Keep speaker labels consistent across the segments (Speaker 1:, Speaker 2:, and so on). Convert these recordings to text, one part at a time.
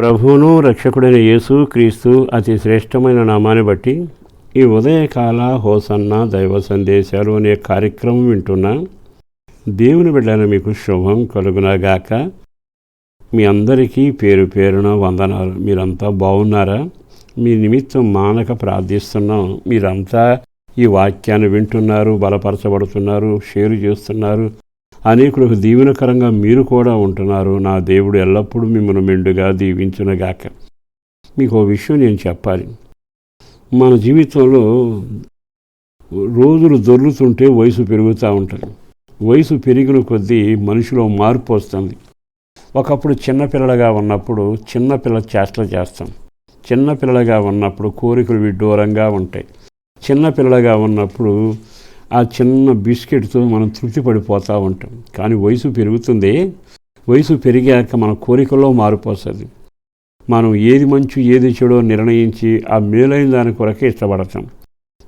Speaker 1: ప్రభువును రక్షకుడైన యేసు క్రీస్తు అతి శ్రేష్టమైన నామాన్ని బట్టి ఈ ఉదయకాల హోసన్న దైవ సందేశాలు అనే కార్యక్రమం వింటున్నా దేవుని బిడ్డను మీకు శుభం కలుగునగాక. మీ అందరికీ పేరు పేరున వందనాలు. మీరంతా బాగున్నారా? మీ నిమిత్తం మానక ప్రార్థిస్తున్నాం. మీరంతా ఈ వాక్యాన్ని వింటున్నారు బలపరచబడుతున్నారు షేర్ చేస్తున్నారు. అనేకులకు దీవెనకరంగా మీరు కూడా ఉంటున్నారు. నా దేవుడు ఎల్లప్పుడూ మిమ్మల్ని మెండుగా దీవించునగాక. మీకు ఓ విషయం నేను చెప్పాలి. మన జీవితంలో రోజులు దొర్లుతుంటే వయసు పెరుగుతూ ఉంటుంది. వయసు పెరిగిన కొద్దీ మనిషిలో మార్పు వస్తుంది. ఒకప్పుడు చిన్నపిల్లలుగా ఉన్నప్పుడు చిన్నపిల్ల చేష్టలు చేస్తాం. చిన్నపిల్లలుగా ఉన్నప్పుడు కోరికలు విడ్డూరంగా ఉంటాయి. చిన్నపిల్లలుగా ఉన్నప్పుడు ఆ చిన్న బిస్కెట్తో మనం తృప్తి పడిపోతూ ఉంటాం. కానీ వయసు పెరుగుతుంది. వయసు పెరిగాక మన కోరికల్లో మారిపోతుంది మనం ఏది మంచి ఏది చెడో నిర్ణయించి ఆ మేలైన దాని కొరకే ఇష్టపడతాం.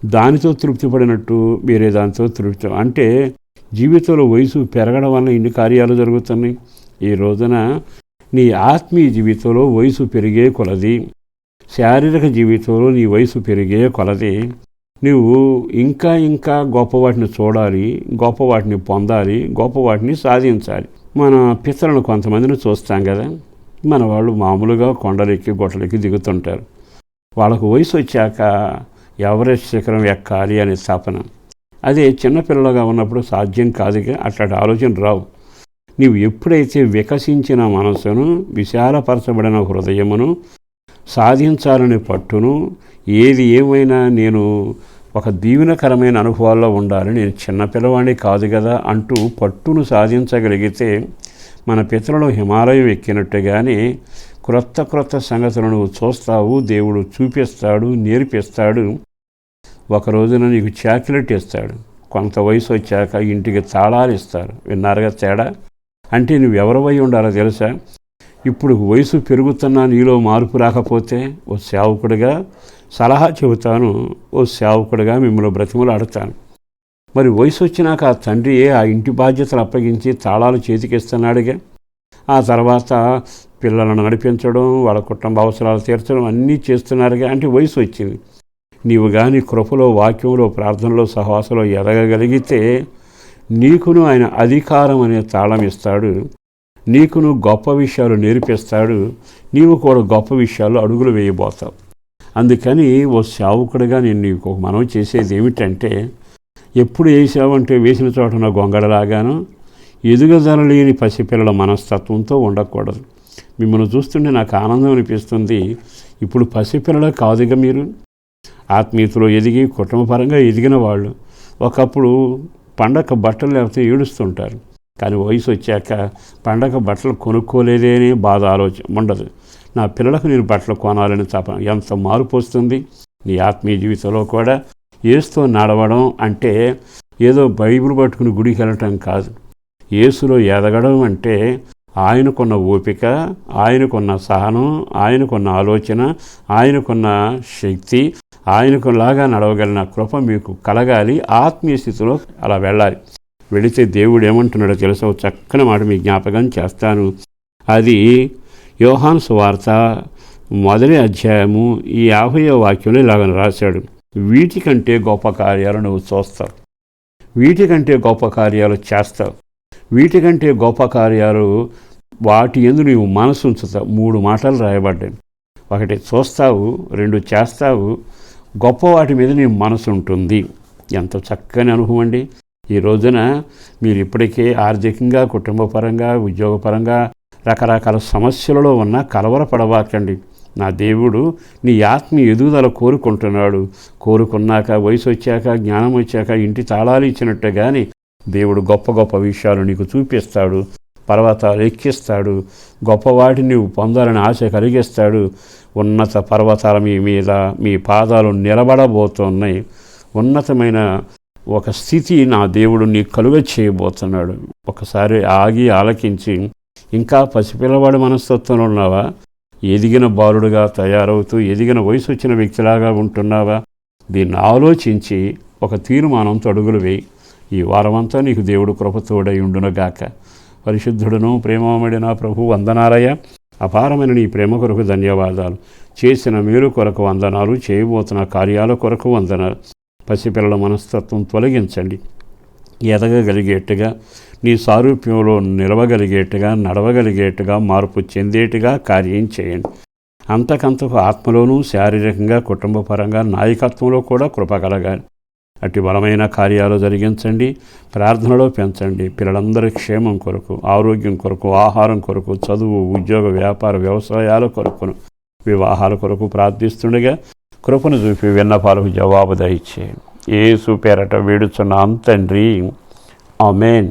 Speaker 1: దానితో తృప్తి పడినట్టు వేరే దానితో తృప్తి. అంటే జీవితంలో వయసు పెరగడం వల్ల ఇన్ని కార్యాలు జరుగుతున్నాయి. ఈ రోజున నీ ఆత్మీయ జీవితంలో వయసు పెరిగే కొలది. శారీరక జీవితంలో నీ వయసు పెరిగే కొలది. నువ్వు ఇంకా ఇంకా గొప్ప వాటిని చూడాలి గొప్ప వాటిని పొందాలి గొప్ప వాటిని సాధించాలి. మన పితరులను కొంతమందిని చూస్తాం కదా. మన వాళ్ళు మామూలుగా కొండలెక్కి గొట్టలెక్కి దిగుతుంటారు. వాళ్ళకు వయసు వచ్చాక ఎవరెస్ట్ శిఖరం ఎక్కాలి అనే స్థాపన. అదే చిన్నపిల్లలుగా ఉన్నప్పుడు సాధ్యం కాదుగా అట్లాంటి ఆలోచన రావు. నీవు ఎప్పుడైతే వికసించిన మనసును విశాలపరచబడిన హృదయమును సాధించాలనే పట్టును ఏది ఏమైనా నేను ఒక దీవెనకరమైన అనుభవాల్లో ఉండాలి. నేను చిన్నపిల్లవాడిని కాదు కదా అంటూ పట్టును సాధించగలిగితే మన పితరులు హిమాలయం ఎక్కినట్టుగానే క్రొత్త క్రొత్త సంగతులను చూస్తావు దేవుడు చూపిస్తాడు నేర్పిస్తాడు. ఒక రోజున నీకు చాక్లెట్ ఇస్తాడు. కొంత వయసు వచ్చాక ఇంటికి తాళాలు ఇస్తారు. విన్నారుగా తేడా? అంటే నువ్వు ఎవరివై ఉండాలో తెలుసా? ఇప్పుడు వయసు పెరుగుతున్న నీలో మార్పు రాకపోతే ఓ సేవకుడిగా సలహా చెబుతాను ఓ సేవకుడిగా మిమ్మల్ని బ్రతిమలాడుతాను. మరి వయసు వచ్చినాక ఆ తండ్రి ఆ ఇంటి బాధ్యతలు అప్పగించి తాళాలు చేతికిస్తున్నాడుగా? ఆ తర్వాత పిల్లలను నడిపించడం వాళ్ళ కుటుంబ అవసరాలు తీర్చడం అన్నీ చేస్తున్నారుగా? అంటే వయసు వచ్చింది. నీవు కానీ కృపలో వాక్యంలో ప్రార్థనలో సహవాసంలో ఎదగగలిగితే నీకును ఆయన అధికారం అనే తాళం ఇస్తాడు. నీకును గొప్ప విషయాలు నేర్పిస్తాడు నీవు కూడా గొప్ప విషయాలు అడుగులు వేయబోతావు. అందుకని ఓ సేవకుడిగా నేను నీకు ఒక చేసేది ఏమిటంటే ఎప్పుడు వేసావంటే వేసిన చోటన గొంగడలాగాను ఎదుగుదల లేని పసిపిల్లల మనస్తత్వంతో ఉండకూడదు. మిమ్మల్ని చూస్తుంటే నాకు ఆనందం అనిపిస్తుంది ఇప్పుడు పసిపిల్లల కాదుగా మీరు? ఆత్మీయతలో ఎదిగి కుటుంబపరంగా ఎదిగిన వాళ్ళు ఒకప్పుడు పండగ బట్టలు లేకపోతే ఏడుస్తుంటారు. కానీ వయసు వచ్చాక పండగ బట్టలు కొనుక్కోలేదే అని బాధ ఆలోచన ఉండదు. నా పిల్లలకు నేను బట్టలు కొనాలని తపన ఎంత మార్పు వస్తుంది నీ ఆత్మీయ జీవితంలో కూడా ఏసుతో నడవడం అంటే ఏదో బైబిల్ పట్టుకుని గుడికి వెళ్ళటం కాదు. ఏసులో ఎదగడం అంటే ఆయనకున్న ఓపిక ఆయనకున్న సహనం ఆయనకున్న ఆలోచన ఆయనకున్న శక్తి ఆయనకులాగా నడవగలిగిన కృప మీకు కలగాలి ఆత్మీయ స్థితిలో అలా వెళ్ళాలి. వెళితే దేవుడు ఏమంటున్నాడో తెలుసా? చక్కని మాట మీ జ్ఞాపకం చేస్తాను. అది యోహాన్ సువార్త మొదటి అధ్యాయము ఈ యాభయో వాక్యంలో ఇలాగని రాశాడు. వీటికంటే గొప్ప కార్యాలు నువ్వు చూస్తావు. వీటికంటే గొప్ప కార్యాలు చేస్తావు. వీటికంటే గొప్ప కార్యాలు వాటి ఎందు నీవు మనసు ఉంచుతావు. మూడు మాటలు రాయబడ్డాయి. ఒకటి చూస్తావు. రెండు చేస్తావు. గొప్ప వాటి మీద నీ మనసు ఉంటుంది. ఎంత చక్కని అనుభవం అండి. ఈ రోజున మీరు ఇప్పటికే ఆర్థికంగా కుటుంబపరంగా ఉద్యోగపరంగా రకరకాల సమస్యలలో ఉన్న కలవరపడవాకండి నా దేవుడు నీ ఆత్మ ఎదుగుదల కోరుకుంటున్నాడు. కోరుకున్నాక వయసు వచ్చాక జ్ఞానం వచ్చాక ఇంటి తాళాలు ఇచ్చినట్టే కానీ దేవుడు గొప్ప గొప్ప విషయాలు నీకు చూపిస్తాడు. పర్వతాలు ఎక్కిస్తాడు. గొప్పవాటిని నీవు పొందాలని ఆశ కలిగిస్తాడు. ఉన్నత పర్వతాల మీ మీద మీ పాదాలు నిలబడబోతున్నాయి. ఉన్నతమైన ఒక స్థితి నా దేవుడు నీ కలుగ చేయబోతున్నాడు. ఒకసారి ఆగి ఆలకించి ఇంకా పసిపిల్లవాడి మనస్తత్వంలో ఉన్నావా? ఎదిగిన బాలుడుగా తయారవుతూ ఎదిగిన వయసు వచ్చిన వ్యక్తిలాగా ఉంటున్నావా? దీన్ని ఆలోచించి ఒక తీర్మానంతో అడుగులు వేయి ఈ వారమంతా నీకు దేవుడు కృపతోడై ఉండునగాక. పరిశుద్ధుడును ప్రేమమడిన ప్రభు వందనాలయ అపారమైన నీ ప్రేమ కొరకు ధన్యవాదాలు. చేసిన మీరు కొరకు వందనాలు చేయబోతున్న కార్యాల కొరకు వందనాలు. పసిపిల్లల మనస్తత్వం తొలగించండి. ఎదగగలిగేట్టుగా నీ సారూప్యంలో నిలవగలిగేట్టుగా నడవగలిగేట్టుగా మార్పు చెందేట్టుగా కార్యం చేయండి. అంతకంతకు ఆత్మలోనూ శారీరకంగా కుటుంబపరంగా నాయకత్వంలో కూడా కృప కలగాలి. అట్టి బలమైన కార్యాలు జరిగించండి ప్రార్థనలో పెంచండి. పిల్లలందరి క్షేమం కొరకు ఆరోగ్యం కొరకు ఆహారం కొరకు చదువు ఉద్యోగ వ్యాపార వ్యవసాయాల కొరకును వివాహాల కొరకు ప్రార్థిస్తుండగా కృపను చూపి విన్నపాలకు జవాబు దయచే ఏసు పేరట వేడుచున్న అంతండ్రి ఆమెన్.